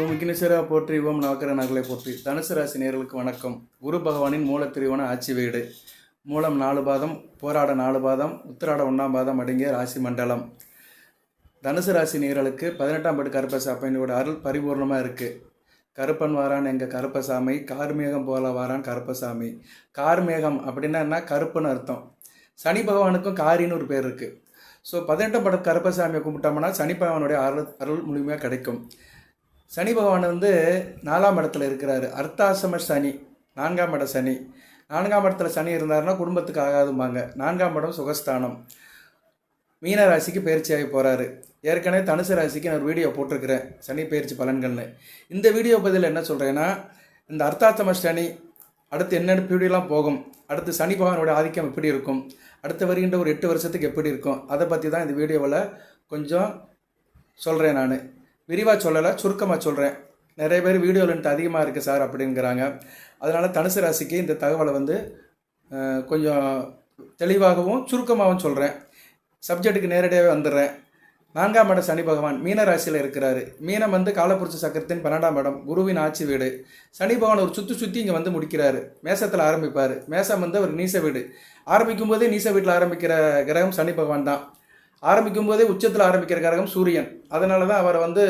ஓம் விக்னேஸ்வரா போற்றி ஓம் நவக்கர நகலை போற்றி. தனுசு ராசி நேர்களுக்கு வணக்கம். குரு பகவானின் மூலத்திரிவன ஆட்சி வீடு. மூலம் நாலு பாதம் போராட நாலு பாதம் உத்திராட ஒன்றாம் பாதம் அடங்கிய ராசி மண்டலம். தனுசு ராசி நேர்களுக்கு பதினெட்டாம் பட்டு கருப்பசாமியோட அருள் பரிபூர்ணமாக இருக்குது கருப்பன் வாரான் எங்கள் கருப்பசாமி. கார்மேகம் போல வாரான் கருப்பசாமி. கார்மேகம் அப்படின்னா என்ன? கருப்புன்னு அர்த்தம். சனி பகவானுக்கும் காரின்னு ஒரு பேர் இருக்குது ஸோ பதினெட்டாம் படம் கருப்பசாமியை கும்பிட்டோம்னா சனி பகவானுடைய அருள் அருள் முழுமையாக கிடைக்கும். சனி பகவான் வந்து நாலாம் இடத்துல இருக்கிறாரு. அர்த்தாசம சனி நான்காம் இட சனி. நான்காம் இடத்துல சனி இருந்தாருன்னா குடும்பத்துக்கு ஆகாதும்பாங்க. நான்காம் இடம் சுகஸ்தானம். மீன ராசிக்கு பயிற்சியாகி போகிறாரு ஏற்கனவே தனுசு ராசிக்கு நான் ஒரு வீடியோ போட்டிருக்கிறேன். சனி பயிற்சி பலன்கள்னு. இந்த வீடியோ பதில் என்ன சொல்கிறேன்னா இந்த அர்த்தாத்தம சனி அடுத்து என்னென்ன பீடியெல்லாம் போகும் அடுத்து சனி பகவானோட ஆதிக்கம் எப்படி இருக்கும் அடுத்து வருகின்ற ஒரு எட்டு வருஷத்துக்கு எப்படி இருக்கும் அதை பற்றி தான் இந்த வீடியோவில் கொஞ்சம் சொல்கிறேன் நான். விரிவாக சொல்லலை சுருக்கமாக சொல்கிறேன் நிறைய பேர் வீடியோ லென்ட் அதிகமாக இருக்குது சார் அப்படிங்கிறாங்க. அதனால் தனுசு ராசிக்கு இந்த தகவலை வந்து கொஞ்சம் தெளிவாகவும் சுருக்கமாகவும் சொல்கிறேன் சப்ஜெக்ட்டுக்கு நேரடியாகவே வந்துடுறேன். நான்காம் இடம் சனி பகவான். மீன ராசியில் இருக்கிறாரு. மீனம் வந்து காலப்புரிச்சி சக்கரத்தின் பன்னெண்டாம் இடம். குருவின் ஆட்சி வீடு. சனி பகவான் ஒரு சுற்றி சுற்றி இங்கே வந்து முடிக்கிறாரு. மேசத்தில் ஆரம்பிப்பார். மேசம் வந்து அவர் நீச வீடு. ஆரம்பிக்கும் போதே நீச வீட்டில் ஆரம்பிக்கிற கிரகம் சனி பகவான் தான். ஆரம்பிக்கும் போதே உச்சத்தில் ஆரம்பிக்கிற கிரகம் சூரியன். அதனால தான் அவரை வந்து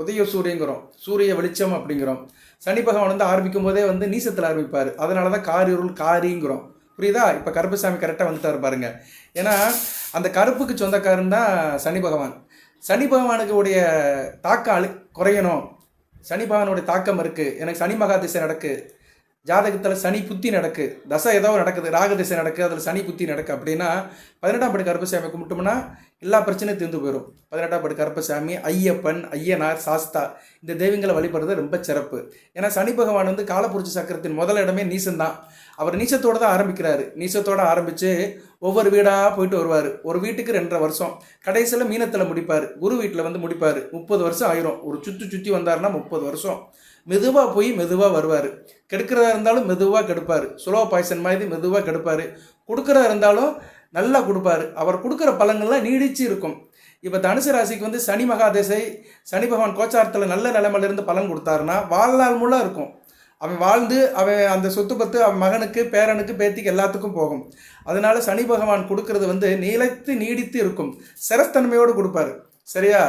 உதய சூரியங்கிறோம். சூரிய வெளிச்சம் அப்படிங்கிறோம். சனி பகவான் வந்து ஆரம்பிக்கும் போதே வந்து நீசத்தில் ஆரம்பிப்பார். அதனால தான் காரிருள் காரிங்கிறோம். புரியுதா? இப்போ கருப்புசாமி கரெக்டாக வந்துட்டார் பாருங்க. ஏன்னா அந்த கருப்புக்கு சொந்தக்காரன் தான் சனி பகவான். சனி பகவானுக்கு உடைய தாக்கம் அழு குறையணும். சனி பகவானுடைய தாக்கம் இருக்குது எனக்கு சனி மகா திசை நடக்கு. ஜாதகத்தில் சனி புத்தி நடக்கு. தசை ஏதோ நடக்குது ராக திசை நடக்கு அதில் சனி புத்தி நடக்கு அப்படின்னா பதினெட்டாம் படி கருப்பசாமி கும்பிட்டோம்னா எல்லா பிரச்சனையும் தீர்ந்து போயிடும் பதினெட்டாம் படி கருப்பசாமி ஐயப்பன் ஐயனார் சாஸ்தா இந்த தெய்வங்களை வழிபடுறது ரொம்ப சிறப்பு. ஏன்னா சனி பகவான் வந்து காலப்புரிச்சி சக்கரத்தின் முதல் இடமே நீசம்தான் அவர் நீசத்தோடு தான் ஆரம்பிக்கிறாரு. நீசத்தோடு ஆரம்பித்து ஒவ்வொரு வீடாக போயிட்டு வருவார். ஒரு வீட்டுக்கு ரெண்டரை வருஷம். கடைசியில் மீனத்தில் முடிப்பார். குரு வீட்டில் வந்து முடிப்பார். முப்பது வருஷம் ஆயிரும். ஒரு சுற்றி சுற்றி வந்தாருன்னா முப்பது வருஷம். மெதுவாக போய் மெதுவாக வருவார். கெடுக்கிறதா இருந்தாலும் மெதுவாக கெடுப்பார். சுலோ பாய்சன் மாதிரி மெதுவாக கெடுப்பார். கொடுக்குறதா இருந்தாலும் நல்லா கொடுப்பாரு. அவர் கொடுக்குற பலன்கள்லாம் நீடிச்சு இருக்கும். இப்போ தனுசு ராசிக்கு வந்து சனி மகாதேசை சனி பகவான் கோச்சாரத்தில் நல்ல நிலைமையிலிருந்து பலன் கொடுத்தாருன்னா வாழ்நாள் முழு இருக்கும். அவன் வாழ்ந்து அவன் அந்த சொத்து பத்து அவன் மகனுக்கு பேரனுக்கு பேத்திக்கு எல்லாத்துக்கும் போகும். அதனால சனி பகவான் கொடுக்கறது வந்து நிலைத்து நீடித்து இருக்கும். சிரஸ்தன்மையோடு கொடுப்பாரு. சரியா?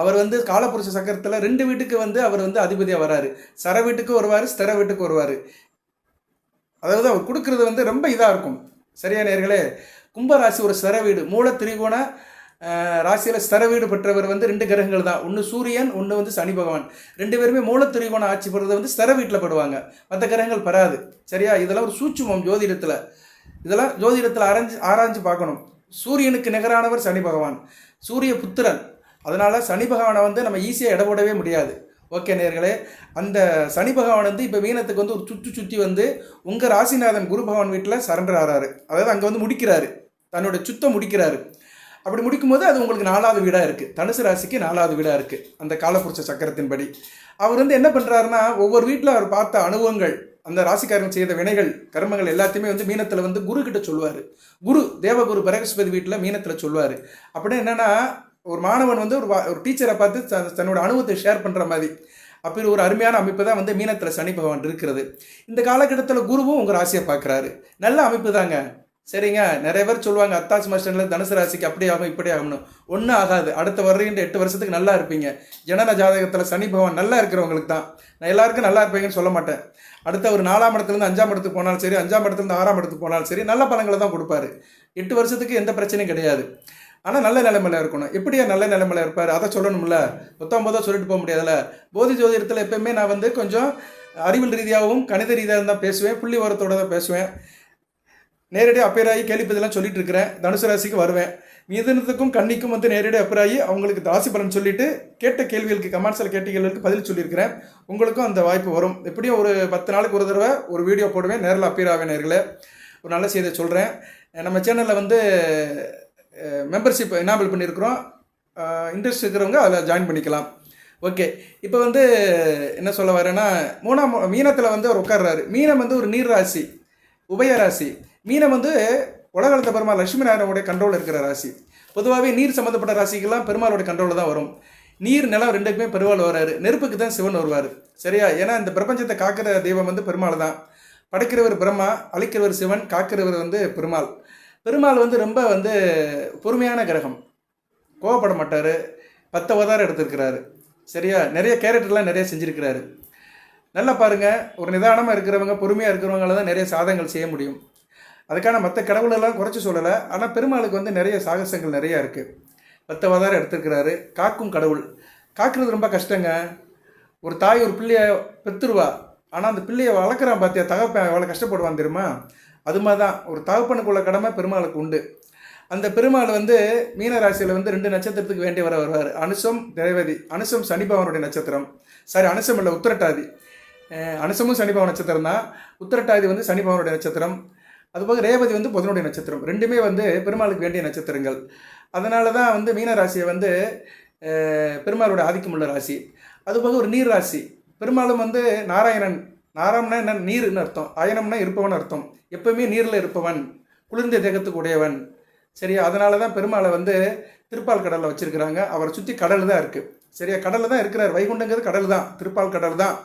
அவர் வந்து காலப்புருஷ சக்கரத்தில் ரெண்டு வீட்டுக்கு வந்து அவர் வந்து அதிபதியாக வராரு. சர வீட்டுக்கு வருவார் ஸ்திர வீட்டுக்கு வருவார். அதாவது அவர் கொடுக்கறது வந்து ரொம்ப இதாக இருக்கும். சரியா நேர்களே? கும்பராசி ஒரு ஸ்திர வீடு. மூல திரிகோண ராசியில் ஸ்திர வீடு பெற்றவர் வந்து ரெண்டு கிரகங்கள் தான். ஒன்று சூரியன் ஒன்று வந்து சனி பகவான். ரெண்டு பேருமே மூல திரிகோணம் ஆட்சி பெறுறது வந்து ஸ்திர வீட்டில் படுவாங்க. மற்ற கிரகங்கள் பெறாது சரியா? இதெல்லாம் ஒரு சூட்சுமம் ஜோதிடத்தில். இதெல்லாம் ஜோதிடத்தில் ஆராய்ஞ்சு ஆராய்ஞ்சு பார்க்கணும். சூரியனுக்கு நிகரானவர் சனி பகவான். சூரிய புத்திரன். அதனால் சனி பகவானை வந்து நம்ம ஈஸியாக இடப்படவே முடியாது. ஓகே நேர்களே அந்த சனி பகவான் வந்து இப்போ மீனத்துக்கு வந்து ஒரு சுற்றி சுற்றி வந்து உங்கள் ராசிநாதன் குரு பகவான் வீட்டில் சரண்டர் ஆறாரு. அதாவது அங்கே வந்து முடிக்கிறாரு. தன்னோட சுத்தம் முடிக்கிறாரு. அப்படி முடிக்கும்போது அது உங்களுக்கு நாலாவது வீடாக இருக்குது தனுசு ராசிக்கு நாலாவது வீடாக இருக்குது அந்த காலப்புரிச்ச சக்கரத்தின்படி. அவர் வந்து என்ன பண்ணுறாருன்னா ஒவ்வொரு வீட்டில் அவர் பார்த்த அனுபவங்கள் அந்த ராசிக்காரன் செய்த வினைகள் கர்மங்கள் எல்லாத்தையுமே வந்து மீனத்தில் வந்து குரு கிட்ட சொல்லுவார். குரு தேவகுரு பரகஸ்பதி வீட்டில் மீனத்தில் சொல்லுவார். அப்படின்னு என்னென்னா ஒரு மாணவன் வந்து ஒரு வா- ஒரு டீச்சரை பார்த்து தன்னோட அனுபவத்தை ஷேர் பண்ணுற மாதிரி. அப்படி ஒரு அருமையான அமைப்பு தான் வந்து மீனத்தில் சனி பகவான் இருக்கிறது. இந்த காலகட்டத்தில் குருவும் உங்கள் ராசியை பார்க்குறாரு. நல்ல அமைப்பு தாங்க. சரிங்க. நிறைய பேர் சொல்லுவாங்க அத்தாஸ் மாஸ்டர்ல தனுசு ராசிக்கு அப்படி ஆகும் இப்படி ஆகும்னு. ஒன்றும் ஆகாது. அடுத்த வருகின்ற எட்டு வருஷத்துக்கு நல்லா இருப்பீங்க. ஜனன ஜாதகத்தில் சனி பகவான் நல்லா இருக்கிறவங்களுக்கு தான். நான் எல்லாருக்கும் நல்லா இருப்பீங்கன்னு சொல்ல மாட்டேன். அடுத்த ஒரு நாலாம் இடத்துலேருந்து அஞ்சாம் இடத்துக்கு போனாலும் சரி அஞ்சாம் இடத்துலேருந்து ஆறாம் இடத்துக்கு போனாலும் சரி நல்ல பழங்களை தான் கொடுப்பாரு. எட்டு வருஷத்துக்கு எந்த பிரச்சனையும் கிடையாது. ஆனால் நல்ல நிலைமையில இருக்கணும். எப்படியா நல்ல நிலைமையில இருப்பார்? அதை சொல்லணும்ல. மொத்தம் மொதல் சொல்லிட்டு போக முடியாதுல்ல. போதி ஜோதிடத்தில் எப்பயுமே நான் வந்து கொஞ்சம் அறிவியல் ரீதியாகவும் கணித ரீதியாக தான் பேசுவேன். புள்ளி உரத்தோட தான் பேசுவேன். நேரடியாக அப்பேராகி கேள்விப்பதெல்லாம் சொல்லிட்டு இருக்கிறேன். தனுசு ராசிக்கு வருவேன். மிதனத்துக்கும் கன்னிக்கும் வந்து நேரடியாக அப்பேராகி அவங்களுக்கு ராசி பலன் சொல்லிட்டு கேட்ட கேள்விகளுக்கு கமெண்ட்ஸில் கேட்ட கேள்விகளுக்கு பதில் சொல்லியிருக்கிறேன். உங்களுக்கும் அந்த வாய்ப்பு வரும். எப்படியும் ஒரு பத்து நாளுக்கு ஒரு தடவை ஒரு வீடியோ போடுவேன். நேரில் அப்பேராவேன் நேர்களே. ஒரு நல்ல செய்தியை சொல்கிறேன் நம்ம சேனலில் வந்து மெம்பர்ஷிப் எனாபிள் பண்ணியிருக்கிறோம் இன்ட்ரெஸ்ட் இருக்கிறவங்க அதில் ஜாயின் பண்ணிக்கலாம். ஓகே இப்போ வந்து என்ன சொல்ல வரேன்னா மூணாம் மீனத்தில் வந்து அவர் உட்கார்றாரு. மீனம் வந்து ஒரு நீர் ராசி உபய ராசி. மீனம் வந்து உலகளந்த பெருமாள் லட்சுமி நாராயணனுடைய கண்ட்ரோல் இருக்கிற ராசி. பொதுவாகவே நீர் சம்மந்தப்பட்ட ராசிக்கெல்லாம் பெருமாளோட கண்ட்ரோலில் தான் வரும். நீர் நிலம் ரெண்டுக்குமே பெருமாள் வராரு. நெருப்புக்கு தான் சிவன் வருவார். சரியா? ஏன்னா இந்த பிரபஞ்சத்தை காக்கிற தெய்வம் வந்து பெருமாள் தான். படைக்கிறவர் பிரம்மா அழிக்கிறவர் சிவன் காக்கிறவர் வந்து பெருமாள். பெருமாள் வந்து ரொம்ப வந்து பொறுமையான கிரகம். கோவப்பட மாட்டார். பத்து அவதாரம் எடுத்திருக்கிறாரு. சரியா? நிறைய கேரக்டர்லாம் நிறைய செஞ்சுருக்கிறாரு. நல்லா பாருங்கள் ஒரு நிதானமாக இருக்கிறவங்க பொறுமையாக இருக்கிறவங்கள தான் நிறைய சாதங்கள் செய்ய முடியும். அதுக்கான மற்ற கடவுளெல்லாம் குறைச்சி சொல்லலை. ஆனால் பெருமாளுக்கு வந்து நிறைய சாகசங்கள் நிறையா இருக்குது பத்து அவதாரம் எடுத்திருக்கிறாரு. காக்கும் கடவுள். காக்கிறது ரொம்ப கஷ்டங்க. ஒரு தாய் ஒரு பிள்ளைய பெற்றுருவா ஆனால் அந்த பிள்ளையை வளர்க்குறான் பார்த்தியா தகப்பன் எவ்வளோ கஷ்டப்படுவான் தெரியுமா? அது மாதிரி தான் ஒரு தகப்பனுக்குள்ள கடமை பெருமாளுக்கு உண்டு. அந்த பெருமாள் வந்து மீன ராசியில் வந்து ரெண்டு நட்சத்திரத்துக்கு வேண்டியவர வருவார். அனுசம் திரைவதி அனுசம் சனிபவனுடைய நட்சத்திரம். சாரி அனுசம் இல்லை உத்திரட்டாதி. அனுசமும் சனிபவன் நட்சத்திரம் தான். உத்திரட்டாதி வந்து சனிபவனுடைய நட்சத்திரம். அதுபோக ரேவதி வந்து புதனுடைய நட்சத்திரம். ரெண்டுமே வந்து பெருமாளுக்கு வேண்டிய நட்சத்திரங்கள். அதனால தான் வந்து மீன ராசியை வந்து பெருமாளுடைய பெருமாளோட ஆதிக்கம் உள்ள ராசி. அதுபோக ஒரு நீர் ராசி. பெருமாளும் வந்து நாராயணன் நாராயணம்னா என்ன? நீர்னு அர்த்தம். அயனம்னா இருப்பவன் அர்த்தம். எப்பவுமே நீரில் இருப்பவன். குளிர்ந்த தேகத்துக்கு உடையவன். சரியா? அதனால தான் பெருமாளை வந்து திருப்பால் கடலில் வச்சிருக்கிறாங்க. அவரை சுற்றி கடல் தான் இருக்குது சரியா? கடலில் தான் இருக்கிறார். வைகுண்டங்கிறது கடல் தான். திருப்பால் கடல் தான்.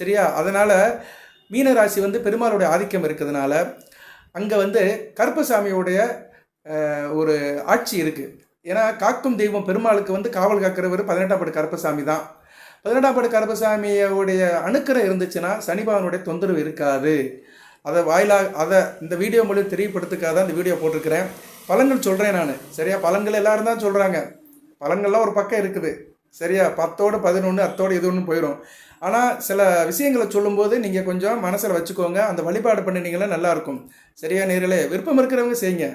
சரியா? அதனால் மீனராசி வந்து பெருமாளுடைய ஆதிக்கம் இருக்கிறதுனால அங்கே வந்து கருப்பசாமியுடைய ஒரு ஆட்சி இருக்குது ஏன்னா காக்கும் தெய்வம் பெருமாளுக்கு வந்து காவல் காக்கிறவர் பதினெட்டாம் படு கருப்பசாமி தான். பதினெட்டாம் படி கருப்பசாமியோடைய அணுக்கரை இருந்துச்சுன்னா சனிபாவனுடைய தொந்தரவு இருக்காது. அதை வாயிலாக அதை இந்த வீடியோ மூலியம் தெரியப்படுத்துக்காக தான் இந்த வீடியோ போட்டிருக்கிறேன். பலன்கள் சொல்கிறேன் நான். சரியா? பலன்கள் எல்லாரும் தான் சொல்கிறாங்க பலன்கள்லாம் ஒரு பக்கம் இருக்குது. சரியா? பத்தோடு பதினொன்று அத்தோடு இது ஒன்று போயிடும் ஆனால் சில விஷயங்களை சொல்லும்போது நீங்கள் கொஞ்சம் மனசில் வச்சுக்கோங்க. அந்த வழிபாடு பண்ணினீங்கன்னா நல்லாயிருக்கும். சரியா? நேரில் விருப்பம் இருக்கிறவங்க செய்யுங்க.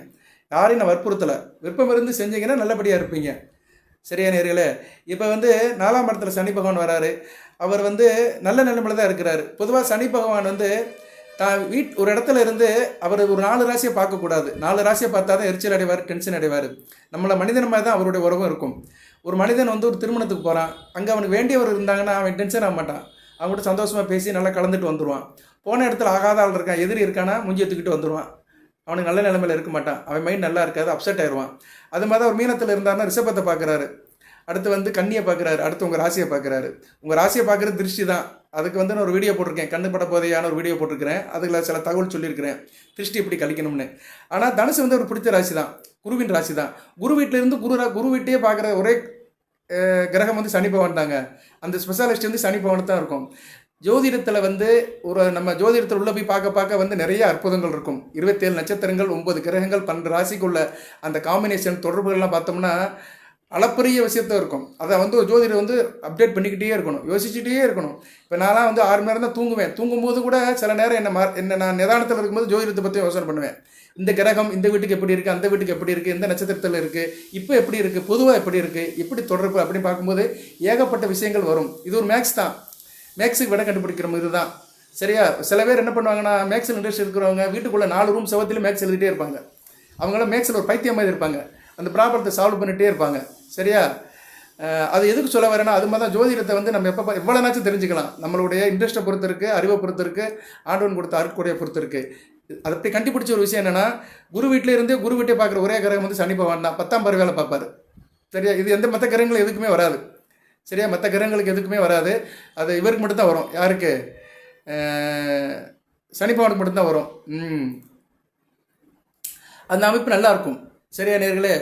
யாரையும் நான் வற்புறுத்தலை. விருப்பம் இருந்து செஞ்சீங்கன்னா நல்லபடியாக இருப்பீங்க. சரியா நேர்களே? இப்போ வந்து நாலாம் இடத்துல சனி பகவான் வராரு. அவர் வந்து நல்ல நிலைமையில தான் இருக்கிறாரு. பொதுவாக சனி பகவான் வந்து தான் வீட் ஒரு இடத்துல இருந்து அவர் ஒரு நாலு ராசியை பார்க்கக்கூடாது நாலு ராசியை பார்த்தா தான் எரிச்சல் அடைவார் டென்ஷன் அடைவார். நம்மளை மனிதன் மாதிரி தான் அவருடைய உறவும் இருக்கும். ஒரு மனிதன் வந்து ஒரு திருமணத்துக்கு போகிறான் அங்கே அவனுக்கு வேண்டியவர் இருந்தாங்கன்னா அவன் டென்ஷன் ஆக மாட்டான். அவங்ககிட்ட சந்தோஷமாக பேசி நல்லா கலந்துட்டு வந்துடுவான் போன இடத்துல ஆகாத ஆள் இருக்கான் எதிரி இருக்கானா முஞ்சி எடுத்துக்கிட்டு வந்துடுவான் அவனுக்கு நல்ல நிலைமையில இருக்க மாட்டான். அவன் மைண்ட் நல்லா இருக்காது அப்செட் ஆயிடுவான். அது மாதிரி தான் மீனத்தில் இருந்தாருன்னா ரிஷபத்தை பார்க்குறாரு. அடுத்து வந்து கண்ணியை பார்க்குறாரு. அடுத்து உங்கள் ராசியை பார்க்குறாரு. உங்கள் ராசியை பார்க்குறது திருஷ்டி தான். அதுக்கு வந்து நான் ஒரு வீடியோ போட்டிருக்கேன். கண்ணு பட போதையான ஒரு வீடியோ போட்டிருக்கிறேன். அதில் சில தகவல் சொல்லியிருக்கிறேன். திருஷ்டி இப்படி கழிக்கணும்னு. ஆனால் தனுசு வந்து ஒரு பிடிச்ச ராசி தான். குருவின் ராசி தான். குரு வீட்டிலேருந்து குரு ரா- குரு வீட்டையே பார்க்குற ஒரே கிரகம் வந்து சனி பவன் தாங்க. அந்த ஸ்பெஷாலிஸ்ட் வந்து சனி பவன் தான் இருக்கும். ஜோதிடத்தில் வந்து ஒரு நம்ம ஜோதிடத்தில் உள்ளே போய் பார்க்க பார்க்க வந்து நிறைய அற்புதங்கள் இருக்கும். இருபத்தேழு நட்சத்திரங்கள் ஒன்பது கிரகங்கள் பன்னெண்டு ராசிக்குள்ள அந்த காம்பினேஷன் தொடர்புகள்லாம் பார்த்தோம்னா அளப்பரிய விஷயத்த இருக்கும். அதை வந்து ஒரு ஜோதிடர் வந்து அப்டேட் பண்ணிக்கிட்டே இருக்கணும் யோசிச்சுட்டே இருக்கணும். இப்போ நான்லாம் வந்து ஆறு மணி நேரம் தான் தூங்குவேன். தூங்கும்போது கூட சில நேரம் என்ன மா என்ன நான் நிதானத்தில் இருக்கும்போது ஜோதிடத்தை பற்றி யோசனை பண்ணுவேன். இந்த கிரகம் இந்த வீட்டுக்கு எப்படி இருக்குது அந்த வீட்டுக்கு எப்படி இருக்குது எந்த நட்சத்திரத்தில் இருக்குது இப்போ எப்படி இருக்குது பொதுவாக எப்படி இருக்குது எப்படி தொடர்பு அப்படின்னு பார்க்கும்போது ஏகப்பட்ட விஷயங்கள் வரும். இது ஒரு மேக்ஸ் தான். மேக்ஸுக்கு விட கண்டுபிடிக்கிற மாதிரி தான். சரியா? சில பேர் என்ன பண்ணுவாங்கன்னா மேக்ஸில் இன்ட்ரெஸ்ட் இருக்கிறவங்க வீட்டுக்குள்ளே நாலு ரூம் செவத்திலும் மேக்ஸ் எழுதிட்டே இருப்பாங்க. அவங்களாம் மேக்ஸில் ஒரு பைத்தியம் மாதிரி இருப்பாங்க. அந்த ப்ராப்ளத்தை சால்வ் பண்ணிகிட்டே இருப்பாங்க. சரியா? அது எதுக்கு சொல்ல வரேன்னா அது மாதிரி தான் ஜோதிடத்தை வந்து நம்ம எப்போ எவ்வளோனாச்சும் தெரிஞ்சுக்கலாம். நம்மளுடைய இன்ட்ரெஸ்ட்டை பொறுத்து இருக்குது அறிவை பொறுத்து இருக்குது ஆண்டவன் கொடுத்த அருட்கொடையை பொறுத்து இருக்குது அது அப்படி கண்டுபிடிச்ச ஒரு விஷயம் என்னென்னா குரு வீட்டிலே இருந்தே குரு வீட்டை பார்க்குற ஒரே கிரகம் வந்து சனி பகவான் தான். பத்தாம் பார் வேலை பார்ப்பார். சரியா? இது எந்த மற்ற கிரகங்களும் எதுக்குமே வராது. சரியா? மற்ற கிரகங்களுக்கு எதுக்குமே வராது. அது இவருக்கு மட்டும்தான் வரும். யாருக்கு? சனிப்பவனுக்கு மட்டும்தான் வரும். ம். அந்த அமைப்பு நல்லா இருக்கும் சரியா நேர்களே?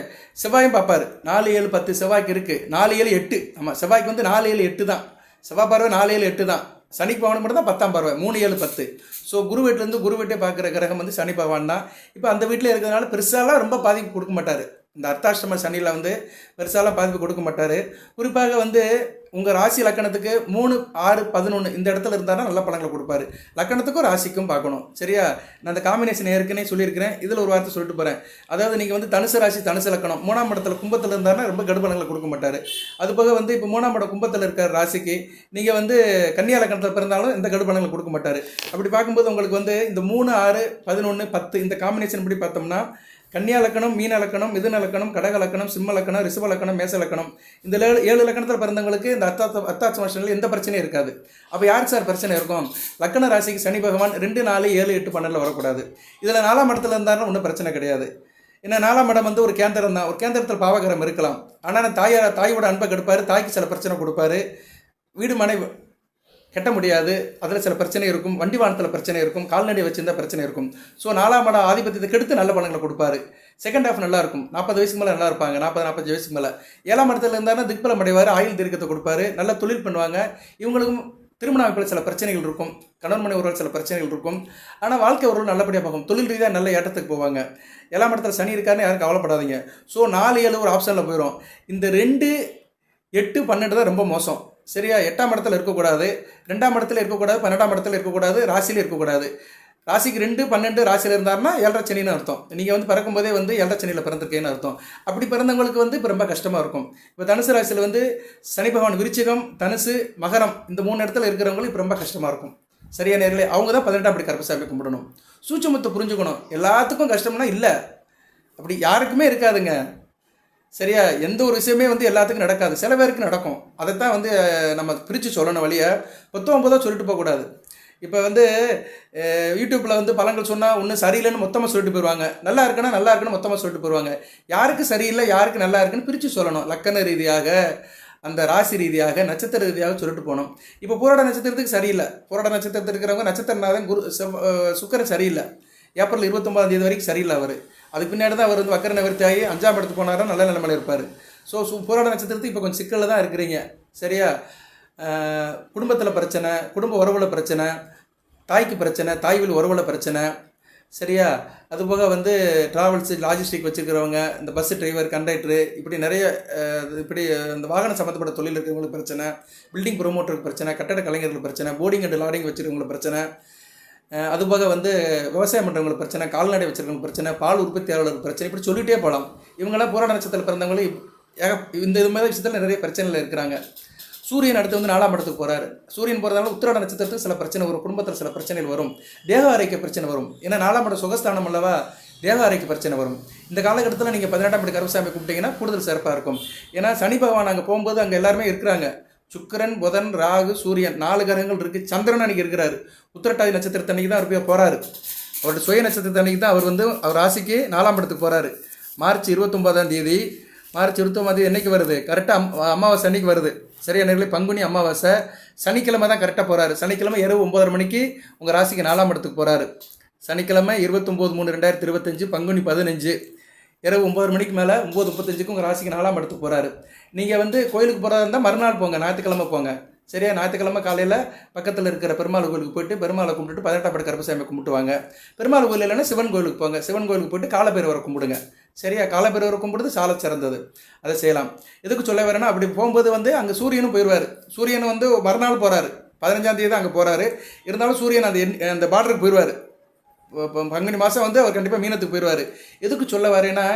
செவ்வாயும் பார்ப்பார். நாலு ஏழு பத்து செவ்வாய்க்கு இருக்குது நாலு ஏழு எட்டு. ஆமாம் செவ்வாய்க்கு வந்து நாலு ஏழு எட்டு தான். செவ்வாய் பார்வை நாலு ஏழு எட்டு தான். சனி பகவான் மட்டும் தான் பத்தாம் பார்வை. மூணு ஏழு பத்து. ஸோ குரு வீட்டிலேருந்து குரு வீட்டை பார்க்குற கிரகம் வந்து சனி பகவான் தான். இப்போ அந்த வீட்டில் இருக்கிறதுனால பெருசாலாம் ரொம்ப பாதிப்பு கொடுக்க மாட்டார். இந்த அர்த்தாஷ்டம சனியில் வந்து பெருசாலாம் பாதிப்பு கொடுக்க மாட்டார். குறிப்பாக வந்து உங்கள் ராசி லக்கணத்துக்கு மூணு ஆறு பதினொன்று இந்த இடத்துல இருந்தாலும் நல்ல பழங்களை கொடுப்பாரு. லக்கணத்துக்கும் ராசிக்கும் பார்க்கணும். சரியா? நான் அந்த காம்பினேஷன் ஏற்கனவே சொல்லியிருக்கிறேன். இதில் ஒரு வார்த்தை சொல்லிட்டு போகிறேன் அதாவது நீங்கள் வந்து தனுசு ராசி தனுசு லக்கணம் மூணாம் இடத்துல கும்பத்தில் இருந்தாருன்னா ரொம்ப கடுபலங்களை கொடுக்க மாட்டார். அது போக வந்து இப்போ மூணாம் இடம் கும்பத்தில் இருக்கிற ராசிக்கு. நீங்கள் வந்து கன்னியா லக்கணத்தில் பிறந்தாலும் இந்த கடுபலங்களை கொடுக்க மாட்டார். அப்படி பார்க்கும்போது உங்களுக்கு வந்து இந்த மூணு ஆறு பதினொன்று பத்து இந்த காம்பினேஷன் படி பார்த்தோம்னா கன்னியா லக்கணம் மீன லக்கணம் மிதுன லக்கணம் கடக லக்கணம் சிம்ம லக்கணம் ரிசப லக்கணம் மேச லக்கணம் இந்த ஏழு லக்கணத்தில் பிறந்தவங்களுக்கு இந்த அத்தாத்த அத்தாட்சி வருஷங்கள் எந்த பிரச்சனையும் இருக்காது. அப்போ யாருக்கு சார் பிரச்சனை இருக்கும்? லக்கண ராசிக்கு சனி பகவான் ரெண்டு நாலு ஏழு எட்டு பன்னெண்டில் வரக்கூடாது. இதில் நாலாம் இடத்துல இருந்தாலும் ஒன்றும் பிரச்சனை கிடையாது. ஏன்னா நாலாம் இடம் வந்து ஒரு கேந்திரம் தான். ஒரு கேந்திரத்தில் பாவகரம் இருக்கலாம். ஆனால் தாயை தாயோட அன்பை கெடுப்பார். தாய்க்கு சில பிரச்சனை கொடுப்பாரு. வீடு மனை கெட்ட முடியாது. அதில் சில பிரச்சனை இருக்கும். வண்டி வாகனத்தில் பிரச்சனை இருக்கும். கால்நடை வச்சிருந்தா பிரச்சனை இருக்கும். ஸோ நாலாம் இடம் ஆதிபத்தியத்தை கெடுத்து நல்ல பலன்களை கொடுப்பாரு. செகண்ட் ஹாஃப் நல்லா இருக்கும். நாற்பது வயசுக்கு மேலே நல்லா இருப்பாங்க. நாற்பது நாற்பது வயசுக்கு மேலே. ஏழாம் இடத்துல இருந்தாலும் திக்பலம் அடைவார். ஆயுள் தீர்க்கத்தை கொடுப்பாரு. நல்ல தொழில் பண்ணுவாங்க. இவங்களுக்கும் திருமண அமைப்பில் சில பிரச்சனைகள் இருக்கும். கணவன் மனை உறவில் சில பிரச்சனைகள் இருக்கும். ஆனால் வாழ்க்கை உறவு நல்லபடியாக பார்க்கும் தொழில் ரீதியாக நல்ல ஏற்றத்துக்கு போவாங்க. எல்லா இடத்துல சனி இருக்காருன்னு யாரும் கவலைப்படாதீங்க. ஸோ நாலு ஏழு ஒரு ஆப்ஷனில் போயிடும் இந்த ரெண்டு எட்டு பன்னெண்டு தான் ரொம்ப மோசம். சரியா? எட்டாம் இடத்துல இருக்கக்கூடாது. ரெண்டாம் இடத்துல இருக்கக்கூடாது பன்னெண்டாம் இடத்துல இருக்கக்கூடாது ராசியில் இருக்கக்கூடாது. ராசிக்கு ரெண்டு பன்னெண்டு ராசியில் இருந்தாருன்னா ஏழரை சனின்னு அர்த்தம். நீங்கள் வந்து பிறக்கும்போதே வந்து ஏழரை சனியில் பிறந்திருக்கேன்னு அர்த்தம். அப்படி பிறந்தவங்களுக்கு வந்து இப்போ ரொம்ப கஷ்டமாக இருக்கும். இப்போ தனுசு ராசியில் வந்து சனி பகவான் விருச்சிகம் தனுசு மகரம் இந்த மூணு இடத்துல இருக்கிறவங்களுக்கு இப்போ ரொம்ப கஷ்டமாக இருக்கும். சரியா நேரில் அவங்க தான் பதினெட்டாம் படி கருப்பசாமி கும்பிடணும். சூட்சுமத்தை புரிஞ்சுக்கணும். எல்லாத்துக்கும் கஷ்டம்னா இல்லை. அப்படி யாருக்குமே இருக்காதுங்க. சரியா? எந்த ஒரு விஷயமே வந்து எல்லாத்துக்கும் நடக்காது. சில பேருக்கு நடக்கும். அதைத்தான் வந்து நம்ம பிரித்து சொல்லணும் வழியை. மொத்தம் சொல்லிட்டு போகக்கூடாது இப்போ வந்து யூடியூப்பில் வந்து பழங்கள் சொன்னால் ஒன்று சரியில்லைன்னு மொத்தமாக சொல்லிட்டு போயிடுவாங்க நல்லா இருக்குன்னா நல்லா இருக்குன்னு மொத்தமாக சொல்லிட்டு போயிடுவாங்க யாருக்கு சரியில்லை யாருக்கு நல்லா இருக்குன்னு பிரித்து சொல்லணும். லக்கண ரீதியாக அந்த ராசி ரீதியாக நட்சத்திர ரீதியாக சொல்லிட்டு போகணும். இப்போ போராட நட்சத்திரத்துக்கு சரியில்லை. போராட நட்சத்திரத்தில் இருக்கிறவங்க நட்சத்திரநாதன் குரு சுக்கரன் சரியில்லை. ஏப்ரல் இருபத்தொம்பதாம் தேதி வரைக்கும் சரியில்லை அவர். அதுக்கு பின்னாடி தான் அவர் வந்து வக்கர நிவர்த்தி ஆகி அஞ்சாம் இடத்துக்கு போனார் நல்ல நிலைமையில் இருப்பார். ஸோ சு போராட நட்சத்திரத்துக்கு இப்போ கொஞ்சம் சிக்கலில் தான் இருக்கிறீங்க. சரியா? குடும்பத்தில் பிரச்சனை குடும்ப உறவுல பிரச்சனை தாய்க்கு பிரச்சனை தாய்வில் உறவில் உறவுல பிரச்சனை. சரியா? அதுபோக வந்து ட்ராவல்ஸ் லாஜிஸ்டிக் வச்சுருக்கிறவங்க இந்த பஸ் டிரைவர் கண்டக்டரு இப்படி நிறைய இப்படி இந்த வாகன சம்மந்தப்பட்ட தொழில் இருக்கிறவங்களுக்கு பிரச்சனை. பில்டிங் ப்ரொமோட்டருக்கு பிரச்சனை கட்டட கலைஞர்களுக்கு பிரச்சனை போர்டிங் அண்ட் லாடிங் வச்சுருக்கவங்களுக்கு பிரச்சனை. அதுபோக வந்து விவசாயம் பண்ணுறவங்களுக்கு பிரச்சனை கால்நடை வச்சுருக்கவங்களுக்கு பிரச்சனை பால் உற்பத்தியாளர்களுக்கு பிரச்சனை இப்படி சொல்லிகிட்டே போகலாம். இவங்கெல்லாம் போராட நட்சத்திரத்தில் பிறந்தவங்களும் ஏக இந்த இது மாதிரி விஷயத்தில் நிறைய பிரச்சனைகள் இருக்கிறாங்க. சூரியன் அடுத்து வந்து நாலாம் இடத்துக்கு போறாரு. சூரியன் போகிறதால உத்திராட நட்சத்திரத்துக்கு சில பிரச்சனை வரும் குடும்பத்தில் சில பிரச்சனைகள் வரும். தேக ஆரோக்கிய பிரச்சனை வரும். ஏன்னா நாலாம் இடம் சுகஸ்தானம் அல்லவா தேக ஆரோக்கிய பிரச்சனை வரும். இந்த காலகட்டத்தில் நீங்கள் பதினெட்டாம் படி கருவசாமி கும்பிட்டீங்கன்னா கூடுதல் சிறப்பாக இருக்கும். ஏன்னா சனி பகவான் அங்கே போகும்போது அங்கே எல்லாருமே இருக்கிறாங்க. சுக்கிரன் புதன் ராகு சூரியன் நாலு கிரகங்கள் இருக்குது சந்திரன் அன்னைக்கு இருக்கிறாரு. உத்திரட்டாதி நட்சத்திரத்தன்னைக்கு தான் அவர் போய் போகிறாரு அவருடைய சுய நட்சத்திரத்தன்னைக்கு தான் அவர் வந்து அவர் ராசிக்கு நாலாம் இடத்துக்கு போகிறாரு மார்ச் இருபத்தொம்போதாம் தேதி. மார்ச் இருபத்தொம்பதாம் தேதி வருது? கரெக்டாக அம் அமாவாசை அன்னைக்கு வருது. சரியா நேரில் பங்குனி அமாவாசை. சனிக்கிழமை தான் கரெக்டாக போகிறாரு சனிக்கிழமை இரவு ஒம்பதரை மணிக்கு உங்கள் ராசிக்கு நாலாம் இடத்துக்கு போகிறாரு சனிக்கிழமை இருபத்தொம்போது மூணு ரெண்டாயிரத்தி இருபத்தஞ்சு பங்குனி பதினஞ்சு. இரவு ஒம்பது மணிக்கு மேலே ஒம்பது முப்பத்தஞ்சுக்கு உங்கள் ராசிக்கு நாலாம் இடத்துக்கு போகிறாரு நீங்கள் வந்து கோயிலுக்கு போகிறதா இருந்தால் மறுநாள் போங்க ஞாயிற்றுக்கிழமை போங்க. சரியா? ஞாயிற்றுக்கிழமை காலையில் பக்கத்தில் இருக்கிற பெருமாள் கோயிலுக்கு போயிட்டு பெருமாளை கும்பிட்டுட்டு பதினெட்டாம் படி கருப்பசாமி பெருமாள் கோயில் இல்லைன்னா சிவன் கோயிலுக்கு போங்க. சிவன் கோயிலுக்கு போயிட்டு காலபைரவரை கும்பிடுங்க. சரியா? காலபைரவரை கும்பிடுறது சால சிறந்தது. அதை செய்யலாம். எதுக்கு சொல்ல வரேன்னா அப்படி போகும்போது வந்து அங்கே சூரியனும் போயிடுவார் சூரியன் வந்து மறுநாள் போகிறாரு பதினஞ்சாம் தேதி தான் அங்கே போகிறாரு இருந்தாலும் சூரியன் அந்த அந்த பார்டருக்கு போயிடுவார் பங்குனி மாதம் வந்து அவர் கண்டிப்பாக மீனத்துக்கு போயிடுவார் எதுக்கு சொல்ல வரேன்னா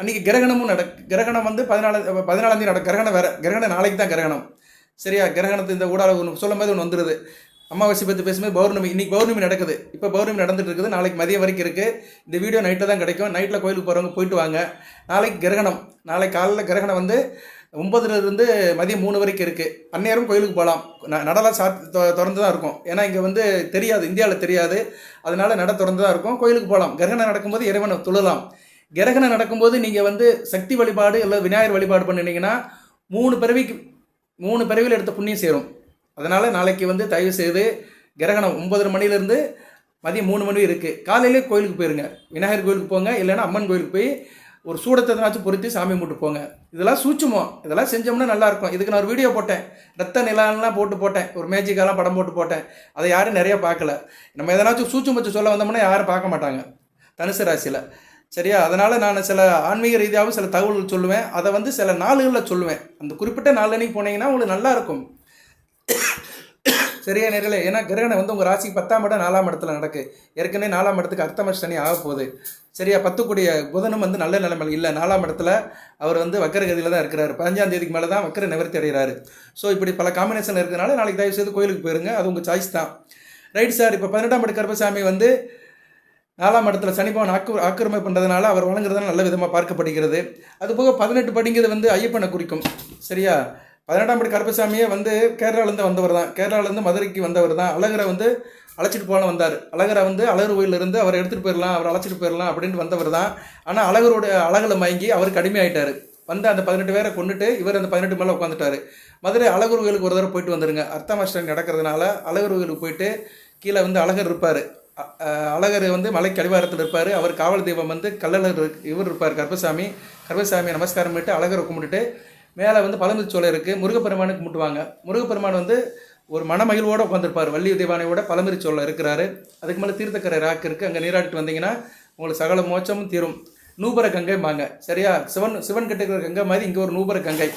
அன்றைக்கி கிரகணமும் நட கிரகணம் வந்து பதினாலு பதினாலாம் தேதி நட கிரகணம் வேறு கிரகணம் நாளைக்கு தான் கிரகணம். சரியா? கிரகணத்து இந்த ஊடால ஒன்று சொல்லும் போது ஒன்று வந்துடுது அமாவாசை பற்றி பேசும்போது பௌர்ணமி இன்னைக்கு பௌர்ணமி நடக்குது. இப்போ பௌர்ணமி நடந்துட்டு இருக்குது. நாளைக்கு மதியம் வரைக்கும் இருக்குது இந்த வீடியோ நைட்டில் தான் கிடைக்கும். நைட்டில் கோயிலுக்கு போகிறவங்க போயிட்டு வாங்க. நாளைக்கு கிரகணம். நாளைக்கு காலையில் கிரகணம் வந்து ஒன்பதுலேருந்து மதியம் மூணு வரைக்கும் இருக்குது அந்நேரம் கோயிலுக்கு போகலாம். நடலாம் சாத் தொ- திறந்து தான் இருக்கும். ஏன்னா இங்கே வந்து தெரியாது இந்தியாவில் தெரியாது. அதனால் நட திறந்து தான் இருக்கும். கோயிலுக்கு போகலாம். கிரகணம் நடக்கும்போது இறைவனை தொழலாம். கிரகணம் நடக்கும்போது நீங்கள் வந்து சக்தி வழிபாடு இல்லை விநாயகர் வழிபாடு பண்ணினீங்கன்னா மூணு பிறவிக்கு மூணு பிறவியில் எடுத்த புண்ணியம் சேரும். அதனால் நாளைக்கு வந்து தயவு செய்து கிரகணம் ஒன்பதரை மணிலேருந்து மதியம் மூணு மணி இருக்குது காலையிலே கோயிலுக்கு போயிருங்க. விநாயகர் கோயிலுக்கு போங்க. இல்லைன்னா அம்மன் கோயிலுக்கு போய் ஒரு சூடத்தனாச்சும் பொருத்தி சாமி கும்பிட்டு போங்க. இதெல்லாம் சூட்சுமம். இதெல்லாம் செஞ்சோம்னா நல்லா இருக்கும் இதுக்கு நான் ஒரு வீடியோ போட்டேன். ரத்த நிலான்லாம் போட்டு போட்டேன். ஒரு மேஜிக்காலாம் படம் போட்டு போட்டேன். அதை யாரும் நிறைய பார்க்கல. நம்ம எதனாச்சும் சூட்சுமத்தை சொல்ல வந்தோம்னா யாரும் பார்க்க மாட்டாங்க. தனுசு ராசியில். சரியா? அதனால் நான் சில ஆன்மீக ரீதியாகவும் சில தகவல்கள் சொல்லுவேன். அதை வந்து சில நாளுகளில் சொல்லுவேன். அந்த குறிப்பிட்ட நாள் அன்னைக்கு போனீங்கன்னா உங்களுக்கு நல்லா இருக்கும் சரியா நேரில் ஏன்னா கிரகணம் வந்து உங்கள் ராசிக்கு பத்தாம் இடம் நாலாம் இடத்துல நடக்கு. ஏற்கனவே நாலாம் இடத்துக்கு அர்த்தம சனி ஆக போகுது சரியா பத்துக்குடிய புதனும் வந்து நல்ல நிலைமையில் இல்லை. நாலாம் இடத்துல அவர் வந்து வக்கரகதியில் தான் இருக்கிறாரு. பதினஞ்சாம் தேதிக்கு மேலே தான் வக்கர நிவர்த்தி அடைகிறாரு. ஸோ இப்படி பல காம்பினேஷன் இருக்கிறனால நாளைக்கு தயவு செய்து கோயிலுக்கு போயிருங்க. அது உங்கள் சாய்ஸ் தான். ரைட் சார் இப்போ பதினெட்டாம் படி கருப்பசாமி வந்து நாலாம் இடத்துல சனிபவன் ஆக்கு ஆக்கிரமை பண்ணுறதுனால அவர் வழங்குறதுனால நல்ல விதமாக பார்க்கப்படுகிறது. அதுபோக பதினெட்டு படிங்கிறது வந்து ஐயப்பனை குறிக்கும். சரியா? பதினெட்டாம் படி கருப்பசாமியே வந்து கேரளாலேருந்து வந்தவர் தான். கேரளாலேருந்து மதுரைக்கு வந்தவர் தான். அழகரை வந்து அழைச்சிட்டு போகலாம் வந்தார். அழகரை வந்து அழகர் கோயிலிருந்து அவர் எடுத்துகிட்டு போயிடலாம் அவர் அழைச்சிட்டு போயிடலாம் அப்படின்ட்டு வந்தவர் தான். ஆனால் அழகரோட அழகில் மயங்கி அவர் கடுமையாயிட்டார். வந்து அந்த பதினெட்டு பேரை கொண்டுட்டு இவர் அந்த பதினெட்டு மேலே உட்காந்துட்டார் மதுரை அழகர் கோயிலுக்கு ஒரு தடவை போயிட்டு வந்துருங்க. அர்த்தமாஷ்டமி நடக்கிறதுனால அழகர் கோயிலுக்கு போயிட்டு கீழே வந்து அழகர் இருப்பார். அழகர் வந்து மலை கழிவாரத்தில் இருப்பார். அவர் காவல் தெய்வம் வந்து கல்லழகர் இவர் இருப்பார் கர்பசாமி கர்பசாமியை நமஸ்காரம் பண்ணிட்டு அழகரை கும்பிட்டுட்டு மேலே வந்து பழமுதிர் சோலை இருக்குது முருகப்பெருமானுக்கு கும்பிட்டுவாங்க. முருகப்பெருமான் வந்து ஒரு மனமகிழ்வோடு உட்காந்துருப்பார் வள்ளி தேவானையோட பழமுதிர் சோலை இருக்கிறாரு. அதுக்கு மேலே தீர்த்தக்கரை ராக்கு இருக்குது அங்கே நீராடிட்டு வந்தீங்கன்னா உங்களுக்கு சகல மோச்சமும் தீரும். நூபர கங்கைம்பாங்க சரியா? சிவன் சிவன் கிட்ட இருக்கிற கங்கை மாதிரி இங்கே ஒரு நூபர கங்கை.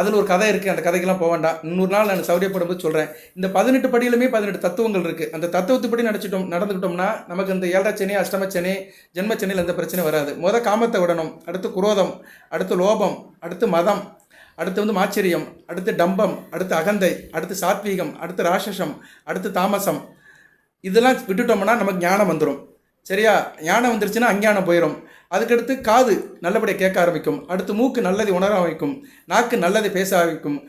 அதில் ஒரு கதை இருக்குது அந்த கதைக்கெல்லாம் போக வேண்டாம். இன்னொரு நாள் நான் சௌரியப்படும் போது சொல்கிறேன் இந்த பதினெட்டு படியிலுமே பதினெட்டு தத்துவங்கள் இருக்குது அந்த தத்துவத்துப்படி நடிச்சிட்டோம் நடந்துக்கிட்டோம்னா நமக்கு இந்த ஏழாச்சனி அஷ்டமச்சனி அஷ்டம எந்த பிரச்சனையும் வராது. முத காமத்தை விடணும். அடுத்து குரோதம் அடுத்து லோபம் அடுத்து மதம். அடுத்து வந்து மாச்சரியம் அடுத்து டம்பம் அடுத்து அகந்தை அடுத்து சாத்வீகம் அடுத்து ராட்சசம் அடுத்து தாமசம். இதெல்லாம் விட்டுட்டோம்னா நமக்கு ஞானம் வந்துடும் சரியா? ஞானம் வந்துருச்சுன்னா அஞ்ஞானம் போயிடும் அதுக்கடுத்து காது நல்லபடியாக கேட்க ஆரம்பிக்கும். அடுத்து மூக்கு நல்லதை உணர ஆரம்பிக்கும். நாக்கு நல்லதை பேச ஆரம்பிக்கும்.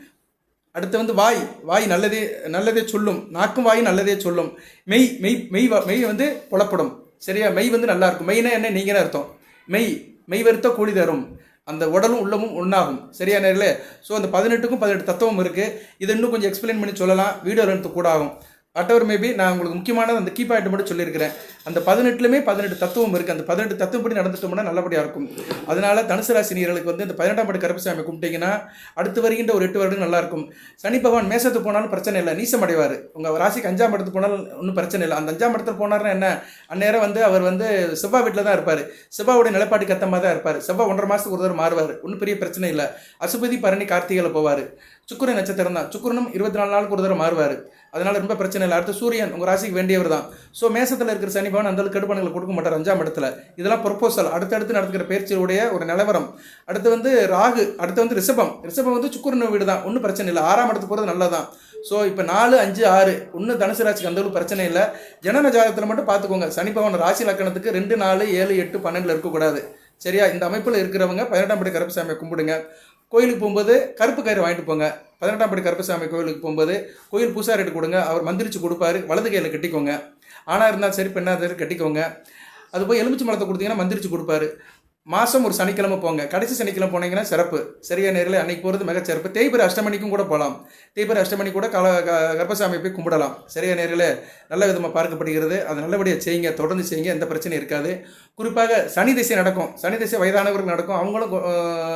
அடுத்து வந்து வாய் வாய் நல்லதே நல்லதே சொல்லும். நாக்கும் வாய் நல்லதே சொல்லும். மெய் மெய் மெய் மெய் வந்து புலப்படும். சரியா? மெய் வந்து நல்லா இருக்கும். மெய்னா என்ன? நீங்கன்னு அர்த்தம். மெய் மெய் வருத்த கூலி தரும். அந்த உடலும் உள்ளமும் ஒன்றாகும் சரியா நேரில் ஸோ அந்த பதினெட்டுக்கும் பதினெட்டு தத்துவம் இருக்குது இது இன்னும் கொஞ்சம் எக்ஸ்பிளைன் பண்ணி சொல்லலாம். வீடியோ எடுத்து கூட ஆகும். அட்டவர் மேபி நான் உங்களுக்கு முக்கியமானது அந்த கீ பாயிண்ட் மட்டும் சொல்லியிருக்கிறேன். அந்த பதினெட்டுலையுமே பதினெட்டு தத்துவம் இருக்குது அந்த பதினெட்டு தத்துவம் படி நடந்துட்டோம்னா நல்லபடியாக இருக்கும். அதனால தனுசு ராசினியர்களுக்கு வந்து இந்த பதினெட்டாம் படி கருப்பசாமி கும்பிட்டீங்கன்னா அடுத்து வருகின்ற ஒரு எட்டு வருடம் நல்லாயிருக்கும் சனி பகவான் மேசத்துக்கு போனாலும் பிரச்சனை இல்லை நீசம் அடைவார். உங்கள் ராசிக்கு அஞ்சாம் இடத்துக்கு போனாலும் ஒன்றும் பிரச்சனை இல்லை. அந்த அஞ்சாம் இடத்துல போனார்னா என்ன? அந்நேரம் வந்து அவர் வந்து செவ்வாய் வீட்டில் தான் இருப்பார். செவ்வாவுடைய நிலப்பாட்டுக்கு ஏற்ற மாதிரி தான் இருப்பார். செவ்வாய் ஒன்றரை மாதத்துக்கு ஒரு தடவை மாறுவார். ஒன்றும் பெரிய பிரச்சனை இல்லை. அசுபதி பரணி கார்த்திகையில் போவார். சுக்கிர நட்சத்திரம் தான். சுக்கிரனும் இருபத்தி நாலு நாளுக்கு ஒரு தடவை மாறுவார். அதனால் ரொம்ப பிரச்சனை இல்லை. அடுத்து சூரியன் உங்கள் ராசிக்கு வேண்டியவர் தான். ஸோ மேசத்தில் இருக்கிற சனி பவன் அந்த கெடுபணங்களை கொடுக்க மாட்டார் அஞ்சாம் இடத்துல. இதெல்லாம் ப்ரொப்போசல் அடுத்தடுத்து நடக்கிற பயிற்சியுடைய ஒரு நிலவரம். அடுத்து வந்து ராகு அடுத்து வந்து ரிஷபம். ரிஷபம் வந்து சுக்கிரன் வீடு தான். ஒன்றும் பிரச்சனை இல்லை. ஆறாம் இடத்துக்கு போகிறது நல்லதான் ஸோ இப்போ நாலு அஞ்சு ஆறு ஒன்றும் தனுசு ராசிக்கு அந்த அளவுக்கு பிரச்சனை இல்லை. ஜனன ஜாதகத்தில் மட்டும் பார்த்துக்கோங்க. சனி பவன் ராசி லக்கணத்துக்கு ரெண்டு நாலு ஏழு எட்டு பன்னெண்டில் இருக்கக்கூடாது. சரியா? இந்த அமைப்பில் இருக்கிறவங்க பதினெட்டாம் படி கருப்பசாமியை கும்பிடுங்க. கோயிலுக்கு போகும்போது கருப்பு கயிறு வாங்கிட்டு போங்க. பதினெட்டாம் படி கருப்பசாமி கோயிலுக்கு போகும்போது கோயில் பூசாரிட்டு கொடுங்க. அவர் மந்திரிச்சு கொடுப்பாரு. வலது கையில் கட்டிக்கோங்க. ஆணாக இருந்தாலும் சரி பெண்ணாக இருந்தாலும் கட்டிக்கோங்க. அது போய் எலுமிச்சை மரத்தை கொடுத்தீங்கன்னா மந்திரிச்சு கொடுப்பாரு. மாதம் ஒரு சனிக்கிழமை போங்க. கடைசி சனிக்கிழமை போனீங்கன்னா சிறப்பு. சரியா நேரில் அன்னைக்கு போகிறது மிக சிறப்பு. தேய்பிரை அஷ்டமணிக்கும் கூட போகலாம் தேய்பிர அஷ்டமணி கூட கல க- கர்ப்பசாமி போய் கும்பிடலாம். சரியா நேரில்? நல்ல விதமாக பார்க்கப்படுகிறது. அதை நல்லபடியாக செய்யுங்க. தொடர்ந்து செய்யுங்க. எந்த பிரச்சனையும் இருக்காது. குறிப்பாக சனி திசை நடக்கும். சனி திசை வயதானவர்கள் நடக்கும். அவங்களும்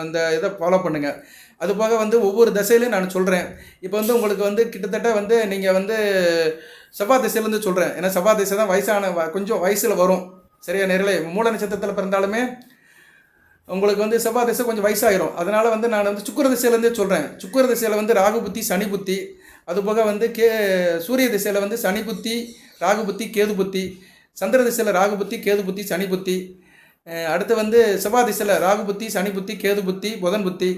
இந்த இதை ஃபாலோ பண்ணுங்கள் அது போக வந்து ஒவ்வொரு திசையிலையும் நான் சொல்கிறேன் இப்போ வந்து உங்களுக்கு வந்து கிட்டத்தட்ட வந்து நீங்கள் வந்து செவ்வாய் திசையிலேருந்து சொல்கிறேன் ஏன்னா செவ்வாய் திசை தான் வயசான கொஞ்சம் வயசில் வரும். சரியா நேரில்? மூல நட்சத்திரத்தில் பிறந்தாலுமே உங்களுக்கு வந்து செவ்வாய் திசை கொஞ்சம் வயசாயிரும். அதனால் வந்து நான் வந்து சுக்கர திசையிலேருந்தே சொல்கிறேன் சுக்கிர திசையில் வந்து ராகு புத்தி சனி புத்தி. அதுபோக வந்து கே சூரிய திசையில் வந்து சனி புத்தி ராகு புத்தி கேது புத்தி. சந்திர திசையில் ராகு புத்தி கேது புத்தி சனி புத்தி. அடுத்து வந்து செவ்வாய் திசையில் ராகு புத்தி சனி புத்தி கேது புத்தி புதன் புத்தி.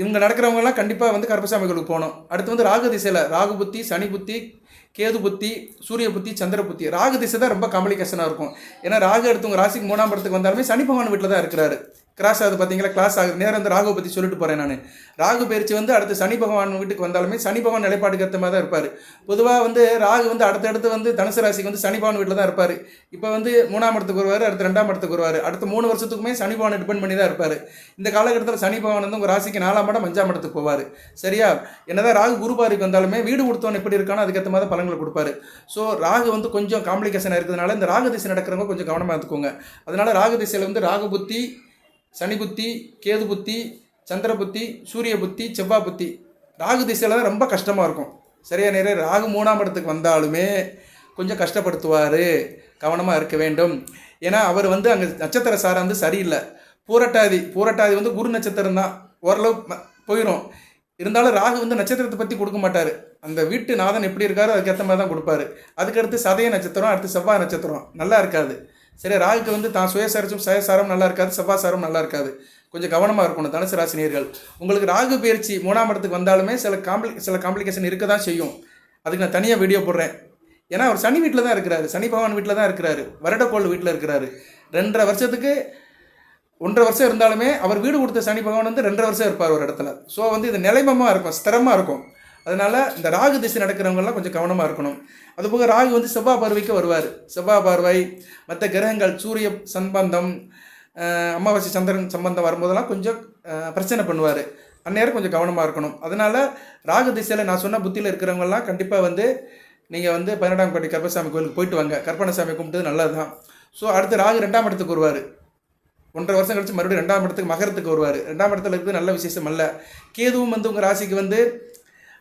இவங்க நடக்கிறவங்கலாம் கண்டிப்பாக வந்து கருப்பசாமிகளுக்கு போகணும். அடுத்து வந்து ராகு திசையில் ராகு புத்தி சனி புத்தி கேது புத்தி சூரிய புத்தி சந்திர புத்தி ராகு திசை தான் ரொம்ப காம்ப்ளிகேஷனாக இருக்கும். ஏன்னா ராகு எடுத்தவங்க ராசிக்கு மூணாம் இடத்துக்கு வந்தாலுமே சனி பகவான் வீட்டில் தான் இருக்கிறாரு. கிராஸ் ஆகுது பார்த்தீங்களா கிளாஸ் ஆகுது. நேரம் வந்து ராகுவை பற்றி சொல்லிட்டு போகிறேன் நான். ராகு பயிற்சி வந்து அடுத்து சனி பகவான் வீட்டுக்கு வந்தாலுமே சனி பகவான் நிலைப்பாட்டுக்கு ஏற்ற மாதிரி தான் இருப்பார். பொதுவாக வந்து ராகு வந்து அடுத்தடுத்து வந்து தனுசு ராசிக்கு வந்து சனி பகவான் வீட்டில் தான் இருப்பார். இப்போ வந்து மூணாம் இடத்துக்கு வருவார் அடுத்து ரெண்டாம் இடத்துக்கு வருவார். அடுத்த மூணு வருஷத்துக்குமே சனி பகவான் டிபெண்ட் பண்ணி தான் இருப்பார். இந்த காலகட்டத்தில் சனி பகவான் வந்து உங்கள் ராசிக்கு நாலாம் இடம் அஞ்சாம் இடத்துக்கு போவார். சரியா? என்னதான் ராகு குருபாரிக்கு வந்தாலுமே வீடு கொடுத்தவன் எப்படி இருக்கானோ அதுக்கேற்ற மாதிரி பலன்களை கொடுப்பாரு. ஸோ ராகு வந்து கொஞ்சம் காம்ப்ளிகேஷன் இருக்கிறதுனால இந்த ராகு திசை நடக்கிறவங்க கொஞ்சம் கவனமாக இருந்துக்கோங்க. அதனால ராகு திசையில் வந்து ராகு புத்தி சனி புத்தி கேது புத்தி சந்திர புத்தி சூரிய புத்தி செவ்வாய் புத்தி ராகு திசையில் தான் ரொம்ப கஷ்டமாக இருக்கும். சரியா நிறைய ராகு மூணாம் இடத்துக்கு வந்தாலுமே கொஞ்சம் கஷ்டப்படுத்துவார். கவனமாக இருக்க வேண்டும். ஏன்னா அவர் வந்து அங்கே நட்சத்திர சாரம் வந்து சரியில்லை. பூரட்டாதி பூரட்டாதி வந்து குரு நட்சத்திரம் தான். ஓரளவு போயிடும் இருந்தாலும் ராகு வந்து நட்சத்திரத்தை பற்றி கொடுக்க மாட்டார். அந்த வீட்டு நாதன் எப்படி இருக்காரோ அதுக்கேற்ற மாதிரி தான் கொடுப்பாரு. அதுக்கடுத்து சதய நட்சத்திரம் அடுத்து செவ்வாய் நட்சத்திரம். நல்லா இருக்காது. சரி ராகுக்கு வந்து தான் சுயசாரம் சுயசாரம் நல்லா இருக்காது செவ்வாசாரம் நல்லா இருக்காது. கொஞ்சம் கவனமாக இருக்கணும் தனுசு ராசினியர்கள். உங்களுக்கு ராகு பயிற்சி மூணாம் இடத்துக்கு வந்தாலுமே சில காம்ப்ளி சில காம்ப்ளிகேஷன் இருக்க தான் செய்யும். அதுக்கு நான் தனியாக வீடியோ போடுறேன். ஏன்னா அவர் சனி வீட்டில் தான் இருக்கிறாரு. சனி பகவான் வீட்டில் தான் இருக்கிறாரு. வருடக்கோள் வீட்டில் இருக்கிறாரு. ரெண்டரை வருஷத்துக்கு ஒன்றரை வருஷம் இருந்தாலுமே அவர் வீடு கொடுத்த சனி பகவான் வந்து ரெண்டரை வருஷம் இருப்பார் ஒரு இடத்துல. ஸோ வந்து இது நிலைமமாக இருக்கும் ஸ்திரமாக இருக்கும். அதனால் இந்த ராகு திசை நடக்கிறவங்கெல்லாம் கொஞ்சம் கவனமாக இருக்கணும். அதுபோக ராகு வந்து செவ்வாய் பார்வைக்கு வருவார். செவ்வாய் பார்வை மற்ற கிரகங்கள் சூரிய சம்பந்தம் அமாவாசை சந்திரன் சம்பந்தம் வரும்போதெல்லாம் கொஞ்சம் பிரச்சனை பண்ணுவார். அந்நேரம் கொஞ்சம் கவனமாக இருக்கணும். அதனால் ராகு திசையில் நான் சொன்ன புத்தியில் இருக்கிறவங்கெல்லாம் கண்டிப்பாக வந்து நீங்கள் வந்து பன்னெண்டாம் கோட்டி கருப்பசாமி கோயிலுக்கு போயிட்டு வாங்க. கற்பனசாமி கும்பிட்டு நல்லது தான் ஸோ அடுத்து ராகு ரெண்டாம் இடத்துக்கு வருவார். ஒன்றரை வருஷம் கழிச்சு மறுபடியும் ரெண்டாம் இடத்துக்கு மகரத்துக்கு வருவார். ரெண்டாம் இடத்துல இருக்கிறது நல்ல விசேஷம் அல்ல. கேதுவும் வந்து உங்கள் ராசிக்கு வந்து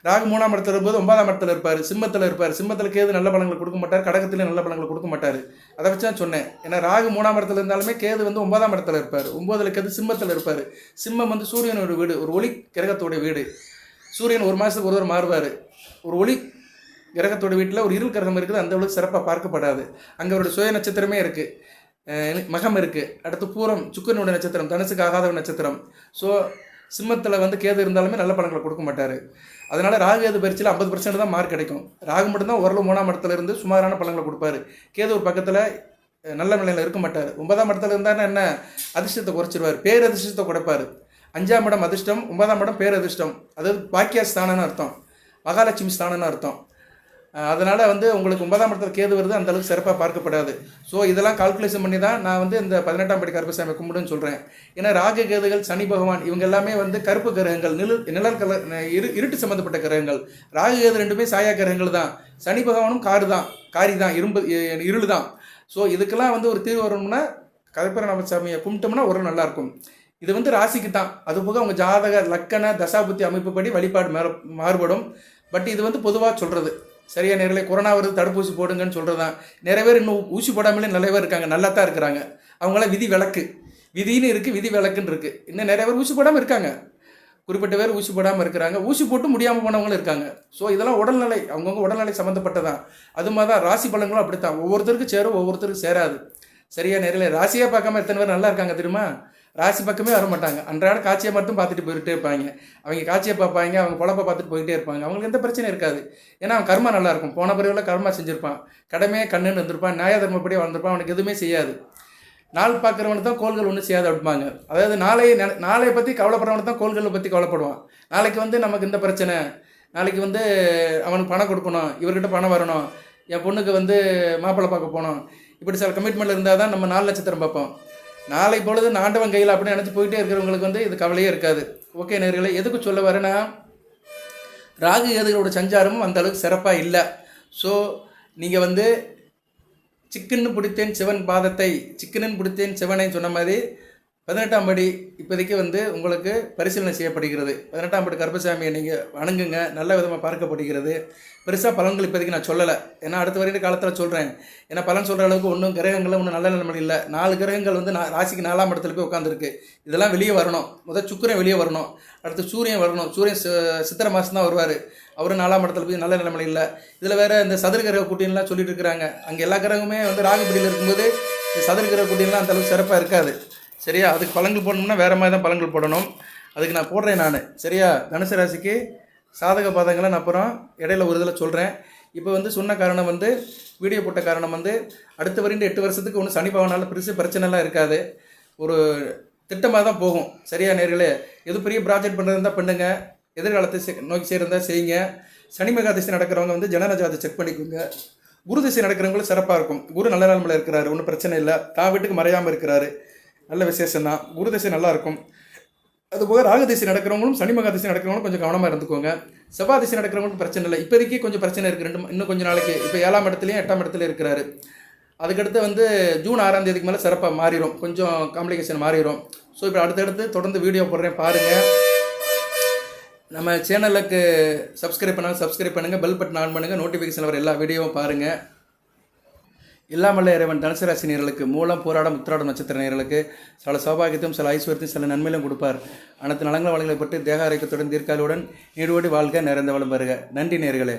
ராகு மூணாம் இடத்துல இருக்கும்போது ஒன்பதாம் இடத்துல இருப்பார். சிம்மத்தில் இருப்பார். சிம்மத்தில் கேது நல்ல பலங்களை கொடுக்க மாட்டார். கடகத்திலே நல்ல பலங்களை கொடுக்க மாட்டார். அதை வச்சு தான் சொன்னேன். ஏன்னா ராகு மூணாம் இடத்துல இருந்தாலுமே கேது வந்து ஒன்பதாம் இடத்துல இருப்பார். ஒன்பதுல கேது சிம்மத்தில் இருப்பார். சிம்மம் வந்து சூரியனோட வீடு ஒரு ஒளி கிரகத்தோட வீடு. சூரியன் ஒரு மாதத்துக்கு ஒருவர் மாறுவார். ஒரு ஒளி கிரகத்தோட வீட்டில் ஒரு இருள் கிரகம் இருக்குது. அந்த அளவுக்கு சிறப்பாக பார்க்கப்படாது. அங்கே ஒரு சுய நட்சத்திரமே இருக்குது மகம் இருக்குது அடுத்து பூரம் சுக்கரனுடைய நட்சத்திரம் தனுசுக்கு ஆகாத ஒரு நட்சத்திரம். ஸோ சிம்மத்தில் வந்து கேது இருந்தாலுமே நல்ல பலன்களை கொடுக்க மாட்டார். அதனால் ராகு கேது ஐம்பது பர்சன்ட் தான் மார்க் கிடைக்கும். ராகு மட்டும்தான் ஓரளவு மூணாம் இடத்துல இருந்து சுமாரான பலன்களை கொடுப்பாரு. கேது ஒரு பக்கத்தில் நல்ல நிலையில் இருக்க மாட்டார். ஒன்பதாம் இடத்துல இருந்தாருன்னா என்ன? அதிர்ஷ்டத்தை குறைச்சிருவார். பேரதிர்ஷ்டத்தை கொடுப்பார் அஞ்சாம் இடம் அதிர்ஷ்டம் ஒன்பதாம் இடம் பேரதிர்ஷ்டம் அதாவது பாக்கிய ஸ்தானம்னு அர்த்தம். மகாலட்சுமி ஸ்தானம்னு அர்த்தம். அதனால் வந்து உங்களுக்கு ஒன்பதாம் இடத்துல கேது வருது அந்த அளவுக்கு சிறப்பாக பார்க்கப்படாது. ஸோ இதெல்லாம் கால்குலேஷன் பண்ணி தான் நான் வந்து இந்த பதினெட்டாம் படி கருப்பசாமி கும்பிடுன்னு சொல்கிறேன் ஏன்னா ராஜ கேதுகள் சனி பகவான் இவங்க எல்லாமே வந்து கருப்பு கிரகங்கள் நிழல் நிழல் கல இரு இருட்டு சம்மந்தப்பட்ட கிரகங்கள். ராகு கேது ரெண்டுமே சாயா கிரகங்கள் தான். சனி பகவானும் காரு தான் காரி தான் இரும்பு இருள் தான். ஸோ இதுக்கெல்லாம் வந்து ஒரு தீர்வு வரணும்னா கருப்பராமசாமியை கும்பிட்டோம்னா ஒரு நல்லாயிருக்கும். இது வந்து ராசிக்கு தான். அதுபோக அவங்க ஜாதக லக்கண தசாபுத்தி அமைப்புப்படி வழிபாடு மாறுபடும். பட் இது வந்து பொதுவாக சொல்கிறது சரியா நேரில் கொரோனா வருது தடுப்பூசி போடுங்கன்னு சொல்கிறது தான் நிறைய பேர் இன்னும் ஊசி போடாமலே நிறைய பேர் இருக்காங்க நல்லா தான் இருக்கிறாங்க. அவங்களாம் விதி விளக்கு. விதின்னு இருக்குது விதி விளக்குன்னு இருக்குது இன்னும் நிறைய பேர் ஊசி போடாமல் இருக்காங்க. குறிப்பிட்ட பேர் ஊசி போடாமல் இருக்கிறாங்க. ஊசி போட்டு முடியாமல் போனவங்களும் இருக்காங்க. ஸோ இதெல்லாம் உடல்நிலை அவங்கவுங்க உடல்நிலை சம்மந்தப்பட்டதான் அது மாதிரி தான் ராசி பலங்களும் அப்படித்தான். ஒவ்வொருத்தருக்கும் சேரும் ஒவ்வொருத்தருக்கும் சேராது. சரியா நேரில் ராசியாக பார்க்காம எத்தனை பேர் நல்லா இருக்காங்க தெரியுமா? ராசி பக்கமே வர மாட்டாங்க. அன்றாட காட்சியை மட்டும் பார்த்துட்டு போயிட்டே இருப்பாங்க. அவங்க காட்சியை பார்ப்பாங்க அவங்க பொழப்பை பார்த்துட்டு போயிட்டே இருப்பாங்க. அவங்களுக்கு எந்த பிரச்சனையும் இருக்காது. ஏன்னா அவன் கர்மா நல்லா இருக்கும். போன பிறகுல கர்மா செஞ்சிருப்பான். கடமையே கண்ணுன்னு வந்திருப்பான் நியாய தர்மப்படி வந்திருப்பான் அவனுக்கு எதுவுமே செய்யாது. நாள் பார்க்குறவனுக்கு தான் கோள்கள் ஒன்றும் செய்யாது அப்படிம்பாங்க. அதாவது நாளை நெ- பற்றி கவலைப்படுறவனுக்கு தான் கோள்களை பற்றி கவலைப்படுவான். நாளைக்கு வந்து நமக்கு இந்த பிரச்சனை. நாளைக்கு வந்து அவனுக்கு பணம் கொடுக்கணும். இவர்கிட்ட பணம் வரணும். என் பொண்ணுக்கு வந்து மாப்பிள்ளை பார்க்க போகணும். இப்படி சில கமிட்மெண்ட் இருந்தால் தான் நம்ம நாலு நட்சத்திரம் பார்ப்போம். நாளை பொழுது நாண்டவன் கையில் அப்படின்னு நினச்சி போயிட்டே இருக்கிறவங்களுக்கு வந்து இது கவலையே இருக்காது. ஓகே நேர்களை எதுக்கு சொல்ல வரேன்னா ராகு கேதுகளோட சஞ்சாரமும் அந்த அளவுக்கு சிறப்பாக இல்லை. ஸோ நீங்கள் வந்து சிக்கன்னு பிடித்தேன் சிவன் பாதத்தை சிக்கனன் பிடித்தேன் சிவனை சொன்ன மாதிரி பதினெட்டாம் படி இப்போதைக்கு வந்து உங்களுக்கு பரிசீலனை செய்யப்படுகிறது. பதினெட்டாம் படி கருப்பசாமியை நீங்கள் வணங்குங்க. நல்ல விதமாக பார்க்கப்படுகிறது. பெருசாக பலன்கள் இப்போதைக்கு நான் சொல்லலை. ஏன்னா அடுத்த வரையும் காலத்தில் சொல்கிறேன் ஏன்னா பலன் சொல்கிற அளவுக்கு ஒன்றும் கிரகங்களும் ஒன்றும் நல்ல நிலைமை இல்லை. நாலு கிரகங்கள் வந்து நான் ராசிக்கு நாலாம் இடத்துல போய் உட்காந்துருக்கு இதெல்லாம் வெளியே வரணும். முதல் சுக்கிரன் வெளியே வரணும். அடுத்து சூரியன் வரணும். சூரியன் சித்திரை மாதம் தான் வருவார். அவரும் நாலாம் இடத்துல போய் நல்ல நிலைமை இல்லை. இதில் வேறு இந்த சதுர கிரக கூட்டின்லாம் சொல்லிட்டு இருக்கிறாங்க. அங்கே எல்லா கிரகமுமே வந்து ராகுபடியில் இருக்கும்போது இந்த சதுர கிரக கூட்டின்லாம் அந்தளவுக்கு சிறப்பாக இருக்காது. சரியா? அதுக்கு பழங்கள் போடணும்னா வேறு மாதிரி தான் பழங்கள் போடணும். அதுக்கு நான் போடுறேன் நான். சரியா? தனுசு ராசிக்கு சாதக பாதங்களை நான் அப்புறம் இடையில ஒரு இதில் சொல்கிறேன் இப்போ வந்து சொன்ன காரணம் வந்து வீடியோ போட்ட காரணம் வந்து அடுத்த வரையும் எட்டு வருஷத்துக்கு ஒன்றும் சனி பவனால் பெருசு பிரச்சனைலாம் இருக்காது. ஒரு திட்டமாக தான் போகும். சரியா நேர்களே? எது பெரிய ப்ராஜெக்ட் பண்ணுறது இருந்தால் பண்ணுங்க. எதிர்காலத்தை நோக்கி செய்கிறதா செய்யுங்க. சனி திசை நடக்கிறவங்க வந்து ஜனனஜாதை செக் பண்ணிக்கோங்க. குரு திசை நடக்கிறவங்களும் சிறப்பாக இருக்கும். குரு நல்ல நிலமையில் இருக்கிறாரு. ஒன்றும் பிரச்சனை இல்லை. தான் வீட்டுக்கு மறையாமல் இருக்கிறாரு. நல்ல விசேஷம் தான் குரு தசை நல்லாயிருக்கும். அதுபோக ராகு திசை நடக்கிறவங்களும் சனி மகா திசை நடக்கிறவங்களும் கொஞ்சம் கவனமாக இருந்துக்கோங்க. செவ்வாய் திசை நடக்கிறவங்களுக்கும் பிரச்சனை இல்லை. இப்போதைக்கு கொஞ்சம் பிரச்சனை இருக்குது ரெண்டு இன்னும் கொஞ்சம் நாளைக்கு. இப்போ ஏழாம் இடத்துலையும் எட்டாம் இடத்துலையும் இருக்கிறாரு. அதுக்கடுத்து வந்து ஜூன் ஆறாம் தேதிக்கு மேலே சிறப்பாக மாறிடும் கொஞ்சம் காம்ப்ளிகேஷன் மாறிடும் ஸோ இப்போ அடுத்தடுத்து தொடர்ந்து வீடியோ போடுறேன். பாருங்கள் நம்ம சேனலுக்கு சப்ஸ்கிரைப் பண்ணால் சப்ஸ்கிரைப் பண்ணுங்கள் பெல் பட்டன் ஆன் பண்ணுங்கள் நோட்டிஃபிகேஷன் வர எல்லா வீடியோவும் பாருங்கள் இல்லாமல்ல இறைவன் தனுசு ராசி நேர்களுக்கு மூலம் போராடம் உத்திராடம் நட்சத்திர நேர்களுக்கு சில சௌபாகியத்தையும் சில ஐஸ்வர்யத்தையும் சில நன்மையிலும் கொடுப்பார். அனைத்து நலங்கள் வளங்களை பற்றி தேக ஆரோக்கியத்துடன் தீர்க்காலுடன் நீடுவோடி வாழ்க நிறைந்த வளம் வருக. நன்றி நேர்களே.